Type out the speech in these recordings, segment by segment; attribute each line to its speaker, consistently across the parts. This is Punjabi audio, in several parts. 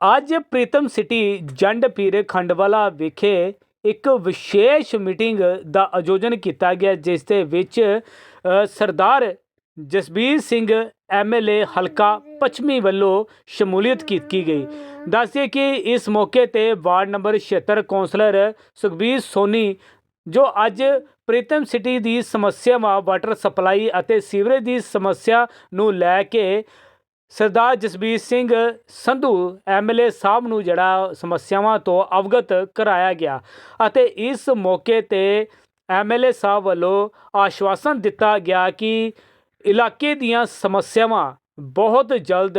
Speaker 1: ਅੱਜ ਪ੍ਰੀਤਮ ਸਿਟੀ ਜੰਡ ਪੀਰੇ ਖੰਡਵਾਲਾ ਵਿਖੇ ਇੱਕ ਵਿਸ਼ੇਸ਼ ਮੀਟਿੰਗ ਦਾ ਆਯੋਜਨ ਕੀਤਾ ਗਿਆ, ਜਿਸ ਦੇ ਵਿੱਚ ਸਰਦਾਰ ਜਸਬੀਰ ਸਿੰਘ ਐਮਐਲਏ ਹਲਕਾ ਪੱਛਮੀ ਵੱਲੋਂ ਸ਼ਮੂਲੀਅਤ ਕੀਤੀ ਗਈ। ਦੱਸਿਏ ਕਿ ਇਸ ਮੌਕੇ ਤੇ ward number 76 councillor Sukhbir Soni, ਜੋ ਅੱਜ ਪ੍ਰੀਤਮ ਸਿਟੀ ਦੀ ਸਮੱਸਿਆਵਾਂ, ਵਾਟਰ ਸਪਲਾਈ ਅਤੇ ਸੀਵਰੇਜ ਦੀ ਸਮੱਸਿਆ ਨੂੰ ਲੈ ਕੇ ਸਰਦਾਰ ਜਸਬੀਰ ਸਿੰਘ ਸੰਧੂ ਐਮਐਲਏ ਸਾਹਿਬ ਨੂੰ ਜਿਹੜਾ ਸਮੱਸਿਆਵਾਂ ਤੋਂ ਅਵਗਤ ਕਰਾਇਆ ਗਿਆ ਅਤੇ ਇਸ ਮੌਕੇ ਤੇ ਐਮਐਲਏ ਸਾਹਿਬ ਵੱਲੋਂ ਆਸ਼ਵਾਸਨ ਦਿੱਤਾ ਗਿਆ ਕਿ ਇਲਾਕੇ ਦੀਆਂ ਸਮੱਸਿਆਵਾਂ ਬਹੁਤ ਜਲਦ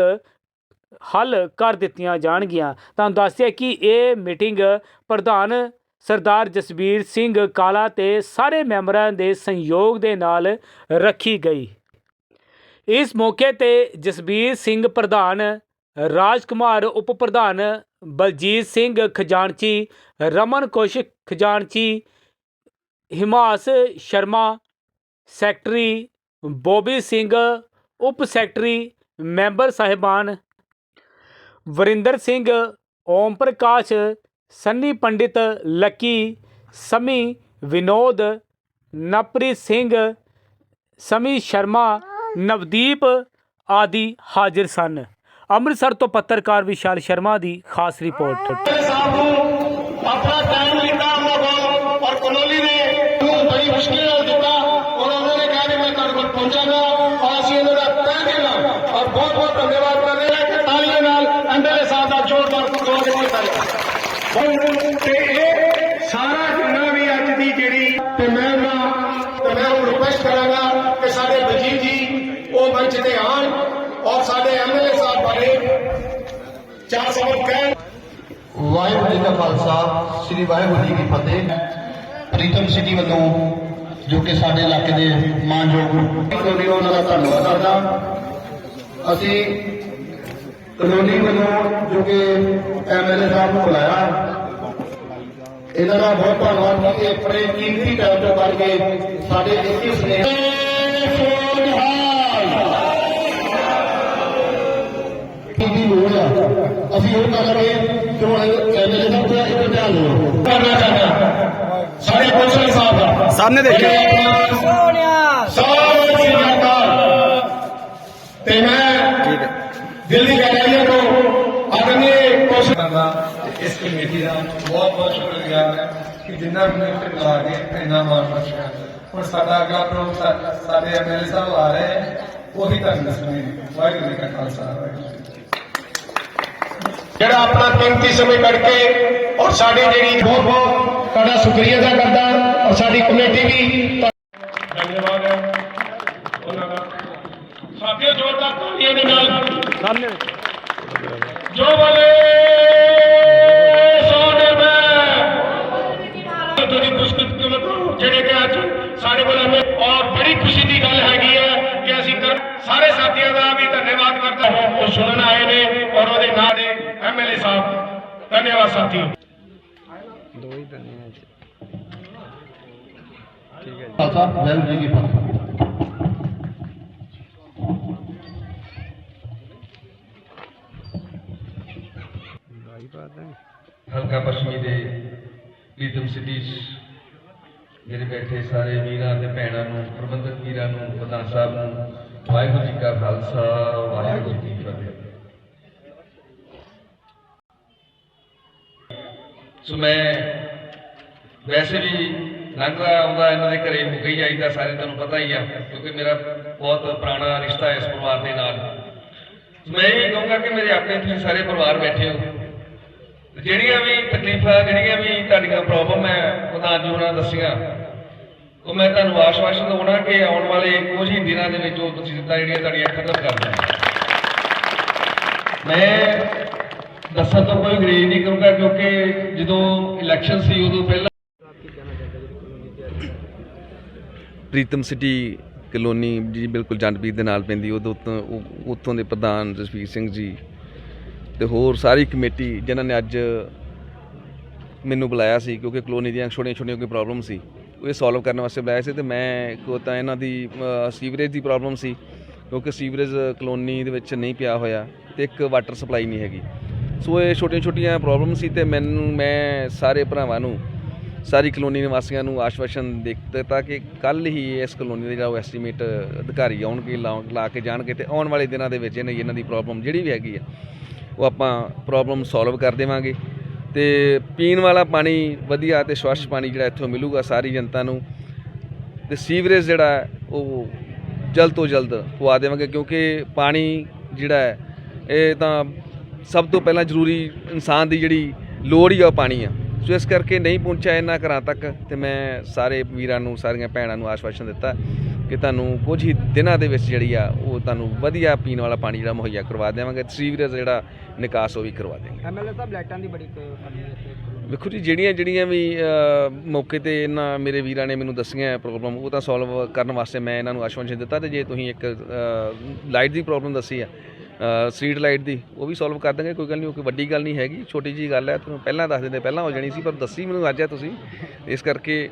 Speaker 1: ਹੱਲ ਕਰ ਦਿੱਤੀਆਂ ਜਾਣਗੀਆਂ। ਤੁਹਾਨੂੰ ਦੱਸਿਆ ਕਿ ਇਹ ਮੀਟਿੰਗ ਪ੍ਰਧਾਨ ਸਰਦਾਰ ਜਸਬੀਰ ਸਿੰਘ ਕਾਲਾ ਤੇ ਸਾਰੇ ਮੈਂਬਰਾਂ ਦੇ ਸਹਿਯੋਗ ਦੇ ਨਾਲ ਰੱਖੀ ਗਈ। ਇਸ ਮੌਕੇ ਤੇ ਜਸਬੀਰ ਸਿੰਘ ਪ੍ਰਧਾਨ ਰਾਜ ਕੁਮਾਰ ਉਪ ਪ੍ਰਧਾਨ ਬਲਜੀਤ ਸਿੰਘ ਖਜ਼ਾਨਚੀ, ਰਮਨ ਕੁਸ਼ ਖਜ਼ਾਨਚੀ, ਹਿਮਾਸ ਸ਼ਰਮਾ, ਸੈਕਟਰੀ ਬੋਬੀ ਸਿੰਘ, ਉਪ ਸੈਕਟਰੀ, ਮੈਂਬਰ ਸਾਹਿਬਾਨ ਵਰਿੰਦਰ ਸਿੰਘ, ਓਮ ਪ੍ਰਕਾਸ਼, ਸੰਨੀ ਪੰਡਿਤ, ਲੱਕੀ, ਸਮੀ ਵਿਨੋਦ, ਨਪ੍ਰੀਤ ਸਿੰਘ, ਸਮੀ ਸ਼ਰਮਾ, ਨਵਦੀਪ ਆਦਿ ਹਾਜ਼ਰ ਸਨ। ਅੰਮ੍ਰਿਤਸਰ ਤੋਂ ਪੱਤਰਕਾਰ ਵਿਸ਼ਾਲ ਸ਼ਰਮਾ ਦੀ ਖਾਸ ਰਿਪੋਰਟ।
Speaker 2: ਆਪਣਾ ਟਾਈਮ ਲਿੱਤਾ ਉਹਨਾਂ ਕੋਲ ਔਰ ਕਲੋਨੀ ਨੇ ਨੂੰ ਬੜੀ ਮੁਸ਼ਕਿਲ ਨਾਲ ਪਹੁੰਚਾਂਗਾ ਔਰ ਅਸੀਂ ਇਹਨਾਂ ਦਾ ਤਹਿ ਦਿਲ ਔਰ ਬਹੁਤ ਬਹੁਤ ਧੰਨਵਾਦ ਕਰਦੇ ਹਾਂ ਕਿ ਤਾਲੀਆਂ ਨਾਲ ਐਮਐਲਏ ਸਾਹਿਬ ਦਾ ਜ਼ੋਰਦਾਰ ਧੰਨਵਾਦ ਕੀਤਾ ਤੇ ਇਹ ਸਾਰਾ ਜਿੰਨਾ ਵੀ ਅੱਜ ਦੀ ਜਿਹੜੀ ਤੇ ਮੈਂ ਉਹਨਾਂ ਤੇ ਮੈਂ ਉਹ ਰਿਕੁਐਸਟ ਕਰਾਂਗਾ ਕਿ ਸਾਡੇ ਵਜੀਰ ਜੀ ਉਹ ਮੰਚ ਤੇ ਆਣ ਔਰ ਸਾਡੇ ਐਮਐਲਏ ਸਾਹਿਬ ਬਾਰੇ ਚਾਰ ਸ਼ਬਦ ਕਹਿਣ।
Speaker 3: ਵਾਹਿਗੁਰੂ ਜੀ ਕਾ ਖਾਲਸਾ ਸ੍ਰੀ ਵਾਹਿਗੁਰੂ ਜੀ ਕੀ ਫਤਿਹ। ਪ੍ਰੀਤਮ ਸਿਟੀ ਵੱਲੋਂ ਜੋ ਕਿ ਸਾਡੇ ਇਲਾਕੇ ਦੇ ਮਾਨਯੋਗ ਕਲੋਨੀ ਉਹਨਾਂ ਦਾ ਧੰਨਵਾਦ ਕਰਦਾ। ਅਸੀਂ ਕਲੋਨੀ ਵੱਲੋਂ ਜੋ ਕਿ ਐਮਐਲਏ ਸਾਹਿਬ ਨੂੰ ਬੁਲਾਇਆ। ਇਹਨਾਂ ਦਾ ਬਹੁਤ ਧੰਨਵਾਦ ਕਿ ਆਪਣੇ ਕੀਮਤੀ ਟਾਈਮ ਤੋਂ ਕੱਢ ਕੇ ਸਾਡੇ ਇੱਕੀ ਸਨੇਹ। ਦੀ ਲੋੜ ਆ? ਅਸੀਂ ਉਹ ਕਰਾਂਗੇ ਜੋ ਐਮਐਲਏ ਸਾਹਿਬ ਦਾ ਇੱਕ ਧਿਆਨ ਦਿਓ।
Speaker 2: ਕਰਨਾ ਚਾਹੁੰਦਾ ਸਾਡੇ ਕੌਂਸਲ ਸਾਹਿਬ ਦਾ
Speaker 4: ਸਾਹਮਣੇ ਦੇਖਿਓ।
Speaker 2: ਸਾਰੇ ਸ੍ਰੀ ਅਕਾਲ ਤੇ ਮੈਂ
Speaker 4: ਠੀਕ ਹੈ।
Speaker 2: ਦਿੱਲੀ ਕਰਾਈਏ ਤੋਂ ਆਦਰਨੀय ਕੌਂਸਲ
Speaker 5: ਕਰਦਾ ਤੇ ਇਸ ਕਮੇਟੀ ਦਾ ਬਹੁਤ ਬਹੁਤ ਸ਼ੁਕਰੀਆ ਹੈ ਕਿ ਜਿੰਨਾ ਵੀ ਮੈਨੂੰ ਲਾ ਕੇ ਇੰਨਾ ਮਾਣ ਬਖਸ਼ਿਆ। ਹੁਣ ਸਾਡਾ ਅਗਲਾ ਪ੍ਰੋਗਰਾਮ ਸਾਡੇ ਐਮਐਲਏ ਸਾਹਿਬ ਆ ਰਹੇ ਹੈ ਉਹੀ ਤੁਹਾਨੂੰ ਦੱਸਣੀ ਵਾਹਿਗੁਰੂ ਜੀ ਕਾ ਖਾਲਸਾ।
Speaker 2: ਜਿਹੜਾ ਆਪਣਾ ਕੀਮਤੀ ਸਮੇਂ ਕੱਢ ਕੇ ਔਰ ਸਾਡੀ ਜਿਹੜੀ ਬਹੁਤ ਬਹੁਤ ਤੁਹਾਡਾ ਸ਼ੁਕਰੀਆ ਅਦਾ ਕਰਦਾ ਔਰ ਸਾਡੀ ਕਮੇਟੀ ਵੀ ਧੰਨਵਾਦ ਹੈ। ਉਹਨਾਂ ਦਾ। ਸਾਥੀਓ ਜ਼ੋਰਦਾਰ ਤਾਲੀਆਂ ਦੇ ਨਾਲ
Speaker 1: ਸਾਹਮਣੇ
Speaker 2: ਜੋ ਬਲੇ ਸੋਨੇ ਮੈਂ ਤੁਹਾਡੀ ਖੁਸ਼ਕਿਸਮਤ ਜਿਹੜੇ ਕਿ ਅੱਜ ਸਾਡੇ ਕੋਲ ਹਮੇ ਔਰ ਬੜੀ ਖੁਸ਼ੀ ਦੀ ਗੱਲ ਹੈਗੀ ਹੈ ਕਿ ਅਸੀਂ ਸਾਰੇ ਸਾਥੀਆਂ ਦਾ ਵੀ ਧੰਨਵਾਦ ਕਰਦਾ ਹਾਂ। ਉਹ ਸੁਣਨ ਆਏ ਨੇ ਔਰ ਉਹਦੇ ਨਾਂ ਦੇ ਐਮਐਲਏ ਸਾਹਿਬ। ਧੰਨਵਾਦ ਸਾਥੀਓ।
Speaker 3: ਖਾਲਸਾ ਵਾਹਿਗੁਰੂ ਜੀ ਕੀ ਫਤਿਹ
Speaker 5: ਹਲਕਾ ਪੱਛਮੀ ਦੇ ਪ੍ਰੀਤਮ ਸਿਟੀ ਜਿਹੜੇ ਬੈਠੇ ਸਾਰੇ ਵੀਰਾਂ ਤੇ ਭੈਣਾਂ ਨੂੰ, ਪ੍ਰਬੰਧਕ ਵੀਰਾਂ ਨੂੰ, ਪ੍ਰਧਾਨ ਸਾਹਿਬ ਨੂੰ, ਵਾਹਿਗੁਰੂ ਜੀ ਕਾ ਖਾਲਸਾ, ਵਾਹਿਗੁਰੂ ਜੀ ਕੀ ਫਤਿਹ। ਸੋ ਮੈਂ ਵੈਸੇ ਵੀ ਲੰਘਦਾ ਆਉਂਦਾ ਇਹਨਾਂ ਦੇ ਘਰੇ ਮੁਕਈ ਜਾਈਦਾ, ਸਾਰੇ ਤੁਹਾਨੂੰ ਪਤਾ ਹੀ ਆ, ਕਿਉਂਕਿ ਮੇਰਾ ਬਹੁਤ ਪੁਰਾਣਾ ਰਿਸ਼ਤਾ ਹੈ ਇਸ ਪਰਿਵਾਰ ਦੇ ਨਾਲ। ਮੈਂ ਇਹ ਕਹੂੰਗਾ ਕਿ ਮੇਰੇ ਆਪਣੇ ਤੁਸੀਂ ਸਾਰੇ ਪਰਿਵਾਰ ਬੈਠੇ ਹੋ। ਜਿਹੜੀਆਂ ਵੀ ਤਕਲੀਫਾਂ, ਜਿਹੜੀਆਂ ਵੀ ਤੁਹਾਡੀਆਂ ਪ੍ਰੋਬਲਮ ਹੈ ਪ੍ਰਧਾਨ ਜੀ ਉਹਨਾਂ ਦੱਸੀਆਂ। ਉਹ ਮੈਂ ਤੁਹਾਨੂੰ ਆਸ਼ਵਾਸਨ ਦਵਾਉਣਾ ਕਿ ਆਉਣ ਵਾਲੇ ਕੁਝ ਹੀ ਦਿਨਾਂ ਦੇ ਵਿੱਚ ਉਹ ਤੁਸੀਂ ਜਿੱਦਾਂ ਜਿਹੜੀਆਂ ਤੁਹਾਡੀਆਂ ਖਤਮ ਕਰ ਦੇਣਾ। ਮੈਂ ਦੱਸਣ ਤੋਂ ਕੋਈ ਗਰੇਜ ਨਹੀਂ ਕਰੂੰਗਾ ਕਿਉਂਕਿ ਜਦੋਂ ਇਲੈਕਸ਼ਨ ਸੀ, ਉਦੋਂ ਪਹਿਲਾਂ
Speaker 4: ਪ੍ਰੀਤਮ ਸਿਟੀ ਕਲੋਨੀ ਜੀ ਬਿਲਕੁਲ ਜੰਡਪੀਰ ਦੇ ਨਾਲ ਪੈਂਦੀ ਉਦੋਂ ਤੋਂ ਉੱਥੋਂ ਦੇ ਪ੍ਰਧਾਨ ਜਸਵੀਰ ਸਿੰਘ ਜੀ ਤੇ ਹੋਰ ਸਾਰੀ ਕਮੇਟੀ ਜਿਨ੍ਹਾਂ ਨੇ ਅੱਜ ਮੈਨੂੰ ਬੁਲਾਇਆ ਸੀ, ਕਿਉਂਕਿ ਕਲੋਨੀ ਦੀਆਂ ਛੋਟੀਆਂ ਛੋਟੀਆਂ ਕੋਈ ਪ੍ਰੋਬਲਮ ਸੀ, ਉਹ ਇਹ ਸੋਲਵ ਕਰਨ ਵਾਸਤੇ ਬੁਲਾਇਆ ਸੀ ਤੇ ਮੈਂ ਕੋ ਤਾਂ ਇਹਨਾਂ ਦੀ ਸੀਵਰੇਜ ਦੀ ਪ੍ਰੋਬਲਮ ਸੀ, ਕਿਉਂਕਿ ਸੀਵਰੇਜ ਕਲੋਨੀ ਦੇ ਵਿੱਚ ਨਹੀਂ ਪਿਆ ਹੋਇਆ ਤੇ ਇੱਕ ਵਾਟਰ ਸਪਲਾਈ ਨਹੀਂ ਹੈਗੀ। ਸੋ ਇਹ ਛੋਟੀਆਂ ਛੋਟੀਆਂ ਪ੍ਰੋਬਲਮ ਸੀ ਤੇ ਮੈਨੂੰ, ਮੈਂ ਸਾਰੇ ਭਰਾਵਾਂ ਨੂੰ ਸਾਰੀ ਕਲੋਨੀ ਨਿਵਾਸੀਆਂ ਨੂੰ ਆਸ਼ਵਾਸਨ ਦੇ ਦਿੱਤਾ ਕਿ ਕੱਲ ਹੀ ਇਸ ਕਲੋਨੀ ਦੇ ਜਿਹੜਾ ਉਹ ਐਸਟੀਮੇਟ ਅਧਿਕਾਰੀ ਆਉਣਗੇ ਲਾ ਲਾ ਕੇ ਜਾਣਗੇ ਤੇ ਆਉਣ ਵਾਲੇ ਦਿਨਾਂ ਦੇ ਵਿੱਚ ਇਹਨਾਂ ਇਹਨਾਂ ਦੀ ਪ੍ਰੋਬਲਮ ਜਿਹੜੀ ਵੀ ਹੈਗੀ ਆ, ਉਹ ਆਪਾਂ ਪ੍ਰੋਬਲਮ ਸੋਲਵ ਕਰ ਦੇਵਾਂਗੇ ਤੇ ਪੀਣ ਵਾਲਾ ਪਾਣੀ ਵਧੀਆ ਤੇ ਸਵੱਛ ਪਾਣੀ ਜਿਹੜਾ ਇੱਥੋਂ ਮਿਲੂਗਾ ਸਾਰੀ ਜਨਤਾ ਨੂੰ ਤੇ ਸੀਵਰੇਜ ਜਿਹੜਾ ਉਹ ਜਲਦ ਤੋਂ ਜਲਦ ਪਵਾ ਦੇਵਾਂਗੇ ਕਿਉਂਕਿ ਪਾਣੀ ਜਿਹੜਾ ਹੈ, ਇਹ ਤਾਂ ਸਭ ਤੋਂ ਪਹਿਲਾਂ ਜ਼ਰੂਰੀ ਇਨਸਾਨ ਦੀ ਜਿਹੜੀ ਲੋੜ ਹੀ ਆ ਉਹ ਪਾਣੀ ਆ। ਸੋ ਇਸ ਕਰਕੇ ਨਹੀਂ ਪਹੁੰਚਿਆ ਇਹਨਾਂ ਘਰਾਂ ਤੱਕ ਤੇ ਮੈਂ ਸਾਰੇ ਵੀਰਾਂ ਨੂੰ ਸਾਰੀਆਂ ਭੈਣਾਂ ਨੂੰ ਆਸ਼ਵਾਸਨ ਦਿੱਤਾ ਕਿ ਤੁਹਾਨੂੰ ਕੁਝ ਹੀ ਦਿਨਾਂ ਦੇ ਵਿੱਚ ਜਿਹੜੀ ਆ ਉਹ ਤੁਹਾਨੂੰ ਵਧੀਆ ਪੀਣ ਵਾਲਾ ਪਾਣੀ ਜਿਹੜਾ ਮੁਹੱਈਆ ਕਰਵਾ ਦੇਵਾਂਗੇ ਸੀਵਰੇਜ ਜਿਹੜਾ ਨਿਕਾਸ ਉਹ ਵੀ ਕਰਵਾ ਦੇਵਾਂਗੇ।
Speaker 6: ਐਮਐਲਏ ਸਾਹਿਬ ਲਾਈਟਾਂ ਦੀ ਬੜੀ
Speaker 4: ਵੇਖੋ ਜੀ ਜਿਹੜੀਆਂ ਜਿਹੜੀਆਂ ਵੀ ਮੌਕੇ ਤੇ ਇਹਨਾਂ ਮੇਰੇ ਵੀਰਾਂ ਨੇ ਮੈਨੂੰ ਦੱਸੀਆਂ ਪ੍ਰੋਬਲਮ ਉਹ ਤਾਂ ਸੋਲਵ ਕਰਨ ਵਾਸਤੇ ਮੈਂ ਇਹਨਾਂ ਨੂੰ ਆਸ਼ਵਾਸਨ ਦਿੱਤਾ ਤੇ ਜੇ ਤੁਸੀਂ ਇੱਕ ਲਾਈਟ ਦੀ ਪ੍ਰੋਬਲਮ ਦੱਸੀ ਆ ਸਟਰੀਟ ਲਾਈਟ ਦੀ, ਉਹ ਵੀ ਸੋਲਵ ਕਰ ਦਾਂਗੇ ਕੋਈ ਗੱਲ ਨਹੀਂ, ਉਹ ਕੋਈ ਵੱਡੀ ਗੱਲ ਨਹੀਂ ਹੈਗੀ, ਛੋਟੀ ਜੀ ਗੱਲ ਹੈ, ਤੁਹਾਨੂੰ ਪਹਿਲਾਂ ਦੱਸ ਦਿੰਦੇ, ਪਹਿਲਾਂ ਹੋ ਜਾਣੀ ਸੀ, ਪਰ ਦੱਸੀ ਮੈਨੂੰ ਅੱਜ ਆ ਤੁਸੀਂ, ਇਸ ਕਰਕੇ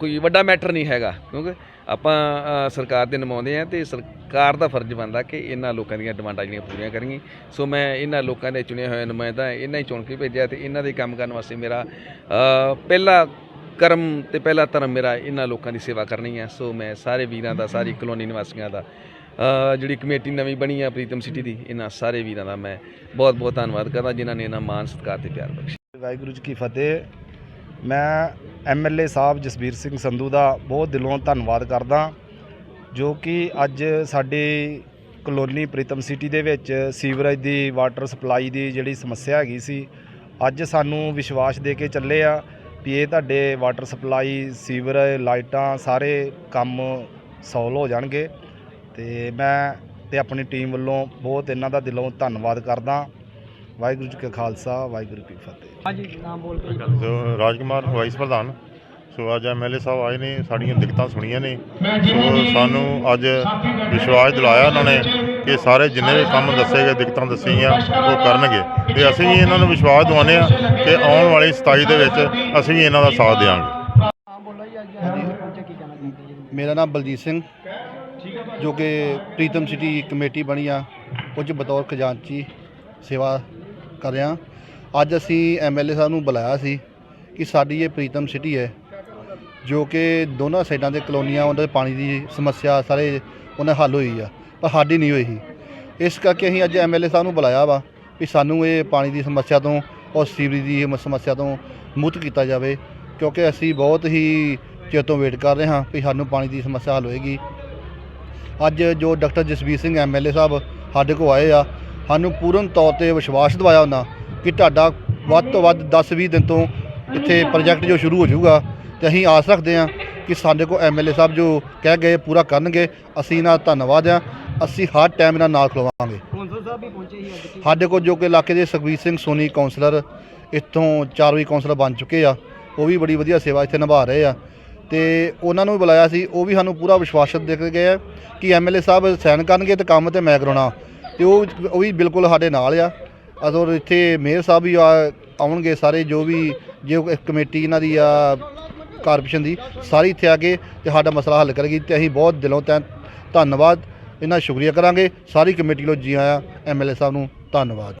Speaker 4: ਕੋਈ ਵੱਡਾ ਮੈਟਰ ਨਹੀਂ ਹੈਗਾ, ਕਿਉਂਕਿ ਆਪਾਂ ਸਰਕਾਰ ਦੇ ਨੁਮਾਇੰਦੇ ਆ ਤੇ ਸਰਕਾਰ ਦਾ ਫਰਜ਼ ਬਣਦਾ ਕਿ ਇਹਨਾਂ ਲੋਕਾਂ ਦੀਆਂ ਡਿਮਾਂਡਾਂ ਜਿਹੜੀਆਂ ਪੂਰੀਆਂ ਕਰੀਏ ਸੋ ਮੈਂ ਇਹਨਾਂ ਲੋਕਾਂ ਦੇ ਚੁਣੇ ਹੋਏ ਨੁਮਾਇੰਦਾ, ਇਹਨਾਂ ਹੀ ਚੁਣ ਕੇ ਭੇਜਿਆ ਤੇ ਇਹਨਾਂ ਦੇ ਕੰਮ ਕਰਨ ਵਾਸਤੇ ਮੇਰਾ ਪਹਿਲਾ ਕਰਮ ਤੇ ਪਹਿਲਾ ਧਰਮ ਮੇਰਾ ਇਹਨਾਂ ਲੋਕਾਂ ਦੀ ਸੇਵਾ ਕਰਨੀ ਹੈ। ਸੋ ਮੈਂ ਸਾਰੇ ਵੀਰਾਂ ਦਾ, ਸਾਰੀ ਕਲੋਨੀ ਨਿਵਾਸੀਆਂ ਦਾ ਜਿਹੜੀ ਕਮੇਟੀ ਨਵੀਂ ਬਣੀ ਆ ਪ੍ਰੀਤਮ ਸਿਟੀ ਦੀ, ਇਹਨਾਂ ਸਾਰੇ ਵੀਰਾਂ ਦਾ ਮੈਂ ਬਹੁਤ ਬਹੁਤ ਧੰਨਵਾਦ ਕਰਦਾ, ਜਿਨ੍ਹਾਂ ਨੇ ਇਹਨਾਂ ਮਾਨ ਸਤਿਕਾਰ ਤੇ ਪਿਆਰ ਬਖਸ਼ਿਆ।
Speaker 7: ਵਾਹਿਗੁਰੂ ਜੀ ਕੀ ਫਤਿਹ। ਮੈਂ ਐਮਐਲਏ ਸਾਹਿਬ ਜਸਬੀਰ ਸਿੰਘ ਸੰਧੂ ਦਾ ਬਹੁਤ ਦਿਲੋਂ ਧੰਨਵਾਦ ਕਰਦਾ, ਜੋ ਕਿ ਅੱਜ ਸਾਡੀ ਕਲੋਨੀ ਪ੍ਰੀਤਮ ਸਿਟੀ ਦੇ ਵਿੱਚ ਸੀਵਰੇਜ ਦੀ, ਵਾਟਰ ਸਪਲਾਈ ਦੀ ਜਿਹੜੀ ਸਮੱਸਿਆ ਹੈਗੀ ਸੀ, ਅੱਜ ਸਾਨੂੰ ਵਿਸ਼ਵਾਸ ਦੇ ਕੇ ਚੱਲੇ ਆ ਵੀ ਇਹ ਤੁਹਾਡੇ ਵਾਟਰ ਸਪਲਾਈ, ਸੀਵਰੇਜ, ਲਾਈਟਾਂ ਸਾਰੇ ਕੰਮ ਸੋਲਵ ਹੋ ਜਾਣਗੇ। ਤੇ ਮੈਂ ਤੇ ਆਪਣੀ ਟੀਮ ਵੱਲੋਂ ਬਹੁਤ ਇਹਨਾਂ ਦਾ ਦਿਲੋਂ ਧੰਨਵਾਦ ਕਰਦਾ। ਵਾਹਿਗੁਰੂ ਜੀ ਕਾ ਖਾਲਸਾ ਵਾਹਿਗੁਰੂ ਜੀ ਕੀ ਫਤਿਹ।
Speaker 6: ਹਾਂਜੀ ਨਾਮ ਬੋਲ ਕੇ
Speaker 8: ਸੋ ਰਾਜਕੁਮਾਰ ਵਾਈਸ ਪ੍ਰਧਾਨ। ਸੋ ਅੱਜ ਐਮਐਲਏ ਸਾਹਿਬ ਆਏ ਨੇ ਸਾਡੀਆਂ ਦਿੱਕਤਾਂ ਸੁਣੀਆਂ ਨੇ। ਸੋ ਸਾਨੂੰ ਅੱਜ ਵਿਸ਼ਵਾਸ ਦਿਲਾਇਆ ਉਹਨਾਂ ਨੇ ਕਿ ਸਾਰੇ ਜਿੰਨੇ ਵੀ ਕੰਮ ਦੱਸੇ ਗਏ ਦਿੱਕਤਾਂ ਦੱਸੀਆਂ ਉਹ ਕਰਨਗੇ। ਤੇ ਅਸੀਂ ਵੀ ਇਹਨਾਂ ਨੂੰ ਵਿਸ਼ਵਾਸ ਦਿਵਾਉਂਦੇ ਆ ਕਿ ਆਉਣ ਵਾਲੀ 27 ਦੇ ਵਿੱਚ ਅਸੀਂ ਵੀ ਇਹਨਾਂ ਦਾ ਸਾਥ ਦੇਵਾਂਗੇ
Speaker 3: ਮੇਰਾ ਨਾਮ ਬਲਜੀਤ ਸਿੰਘ ਜੋ ਕਿ ਪ੍ਰੀਤਮ ਸਿਟੀ ਕਮੇਟੀ ਬਣੀ ਆ, ਕੁਝ ਬਤੌਰ ਖਜ਼ਾਨਚੀ ਸੇਵਾ ਕਰ ਰਿਹਾ। ਅੱਜ ਅਸੀਂ ਐਮਐਲਏ ਸਾਹਿਬ ਨੂੰ ਬੁਲਾਇਆ ਸੀ ਕਿ ਸਾਡੀ ਇਹ ਪ੍ਰੀਤਮ ਸਿਟੀ ਹੈ, ਜੋ ਕਿ ਦੋਨਾਂ ਸਾਈਡਾਂ ਦੇ ਕਲੋਨੀਆਂ, ਉਹਨਾਂ ਦੇ ਪਾਣੀ ਦੀ ਸਮੱਸਿਆ ਸਾਰੇ ਉਹਨਾਂ ਹੱਲ ਹੋਈ ਆ, ਪਰ ਸਾਡੀ ਨਹੀਂ ਹੋਈ। ਸੀ ਇਸ ਕਰਕੇ ਅਸੀਂ ਅੱਜ ਐਮਐਲਏ ਸਾਹਿਬ ਨੂੰ ਬੁਲਾਇਆ ਵਾ ਵੀ ਸਾਨੂੰ ਇਹ ਪਾਣੀ ਦੀ ਸਮੱਸਿਆ ਤੋਂ ਔਰ ਸੀਵਰੇਜ ਦੀ ਸਮੱਸਿਆ ਤੋਂ ਮੁਕਤ ਕੀਤਾ ਜਾਵੇ, ਕਿਉਂਕਿ ਅਸੀਂ ਬਹੁਤ ਹੀ ਚਿਰ ਤੋਂ ਵੇਟ ਕਰ ਰਹੇ ਹਾਂ ਵੀ ਸਾਨੂੰ ਪਾਣੀ ਦੀ ਸਮੱਸਿਆ ਹੱਲ ਹੋਏਗੀ। ਅੱਜ ਜੋ ਡਾਕਟਰ ਜਸਵੀਰ ਸਿੰਘ ਐਮਐਲਏ ਸਾਹਿਬ ਸਾਡੇ ਕੋਲ ਆਏ ਆ ਸਾਨੂੰ ਪੂਰਨ ਤੌਰ ਤੇ ਵਿਸ਼ਵਾਸ ਦਿਵਾਇਆ ਉਹਨਾਂ ਕਿ ਤੁਹਾਡਾ ਵੱਧ ਤੋਂ ਵੱਧ 10-20 ਦਿਨ ਤੋਂ ਇੱਥੇ ਪ੍ਰੋਜੈਕਟ ਜੋ ਸ਼ੁਰੂ ਹੋ ਜਾਊਗਾ ਤੇ ਅਸੀਂ ਆਸ ਰੱਖਦੇ ਹਾਂ ਕਿ ਸਾਡੇ ਕੋਲ ਐਮਐਲਏ ਸਾਹਿਬ ਜੋ ਕਹਿ ਗਏ ਪੂਰਾ ਕਰਨਗੇ ਅਸੀਂ ਦਾ ਧੰਨਵਾਦ ਆ ਅਸੀਂ ਹਰ ਟਾਈਮ ਇਹਨਾਂ ਨਾਲ ਖਲੋਵਾਂਗੇ
Speaker 6: ਕੌਂਸਲ ਸਾਹਿਬ ਵੀ ਪਹੁੰਚੇ ਸੀ ਅੱਜ। ਕੀ
Speaker 3: ਸਾਡੇ ਕੋਲ ਜੋ ਕਿ ਇਲਾਕੇ ਦੇ ਸੁਖਬੀਰ ਸਿੰਘ ਸੋਨੀ ਕਾਉਂਸਲਰ ਇੱਥੋਂ ਚਾਰਵੀਂ ਕਾਉਂਸਲਰ ਬਣ ਚੁੱਕੇ ਆ ਉਹ ਵੀ ਬੜੀ ਵਧੀਆ ਸੇਵਾ ਇੱਥੇ ਨਿਭਾ ਰਹੇ ਆ। ਤੇ ਉਹਨਾਂ ਨੂੰ ਵੀ ਬੁਲਾਇਆ ਸੀ, ਉਹ ਵੀ ਸਾਨੂੰ ਪੂਰਾ ਵਿਸ਼ਵਾਸ ਦੇ ਕੇ ਗਏ ਆ ਕਿ ਐਮਐਲਏ ਸਾਹਿਬ ਸਾਈਨ ਕਰਨਗੇ ਤੇ ਕੰਮ ਤੇ ਮੈਂ ਕਰਾਉਣਾ। ਤੇ ਉਹ ਉਹ ਵੀ ਬਿਲਕੁਲ ਸਾਡੇ ਨਾਲ ਆ। ਅਦੋਂ ਇੱਥੇ ਮੇਅਰ ਸਾਹਿਬ ਵੀ ਆ- ਆਉਣਗੇ ਸਾਰੇ, ਜੋ ਵੀ, ਜੋ ਕਮੇਟੀ ਇਹਨਾਂ ਦੀ ਆ ਕਾਰਪੋਰੇਸ਼ਨ ਦੀ, ਸਾਰੀ ਇੱਥੇ ਆ ਕੇ ਤੇ ਸਾਡਾ ਮਸਲਾ ਹੱਲ ਕਰੇਗੀ ਤੇ ਅਸੀਂ ਬਹੁਤ ਦਿਲੋਂ ਤੈ ਧੰਨਵਾਦ। ਇਹਨਾਂ ਦਾ ਸ਼ੁਕਰੀਆ ਕਰਾਂਗੇ। ਸਾਰੀ ਕਮੇਟੀ ਵੱਲੋਂ ਜੀ ਆਇਆਂ ਐਮਐਲਏ ਸਾਹਿਬ ਨੂੰ ਧੰਨਵਾਦ।